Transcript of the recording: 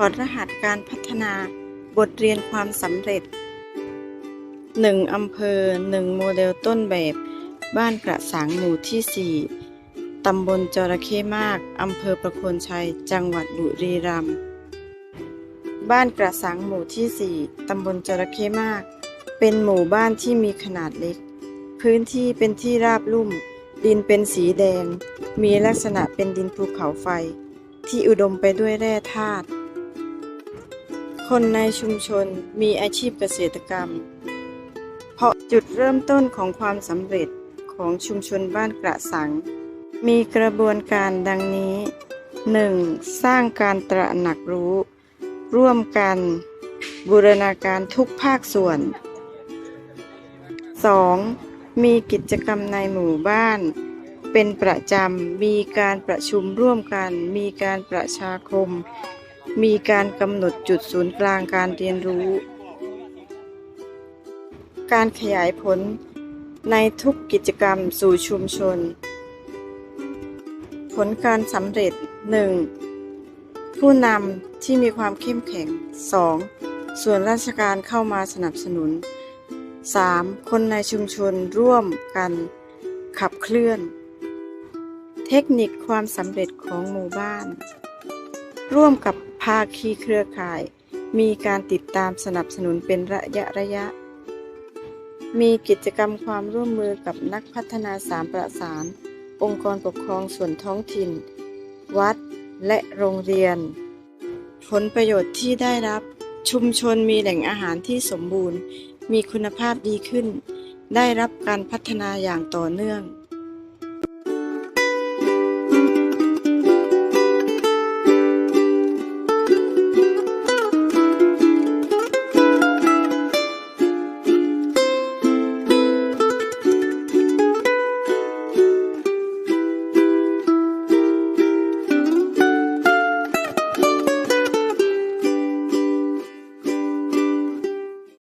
ถอดรหัสการพัฒนาบทเรียนความสำเร็จ 1. อำเภอ 1 โมเดลต้นแบบ บ้านกระสังหมู่ที่ 4 ตำบลจระเข้มาก อำเภอประโคนชัย จังหวัดบุรีรัมย์ บ้านกระสังหมู่ที่ 4 ตำบลจระเข้มาก เป็นหมู่บ้านที่มีขนาดเล็ก พื้นที่เป็นที่ราบลุ่ม ดินเป็นสีแดง มีลักษณะเป็นดินภูเขาไฟ ที่อุดมไปด้วยแร่ธาตุ คนในชุมชนมีอาชีพเกษตรกรรม เพราะจุดเริ่มต้นของความสำเร็จของชุมชนบ้านกระสัง มีกระบวนการดังนี้ 1. สร้างการตระหนักรู้ ร่วมกัน บูรณาการทุกภาคส่วน 2. มีกิจกรรมในหมู่บ้าน เป็นประจำ มีการประชุมร่วมกัน มีการประชาคม มีการกำหนดจุดศูนย์กลางการเรียนรู้ การขยายผลในทุกกิจกรรมสู่ชุมชน ผลการสำเร็จ 1. ผู้นำที่มีความเข้มแข็ง 2. ส่วนราชการเข้ามาสนับสนุน 3. คนในชุมชนร่วมกันขับเคลื่อน เทคนิคความสำเร็จของหมู่บ้าน ร่วมกับาคีเครือข่าย มีการติดตามสนับสนุนเป็นระยะระยะ มีกิจกรรมความร่วมมือกับนักพัฒนาสามประสาน องค์กรปกครองส่วนท้องถิ่น วัดและโรงเรียน ผลประโยชน์ที่ได้รับชุมชนมีแหล่งอาหารที่สมบูรณ์ มีคุณภาพดีขึ้น ได้รับการพัฒนาอย่างต่อเนื่อง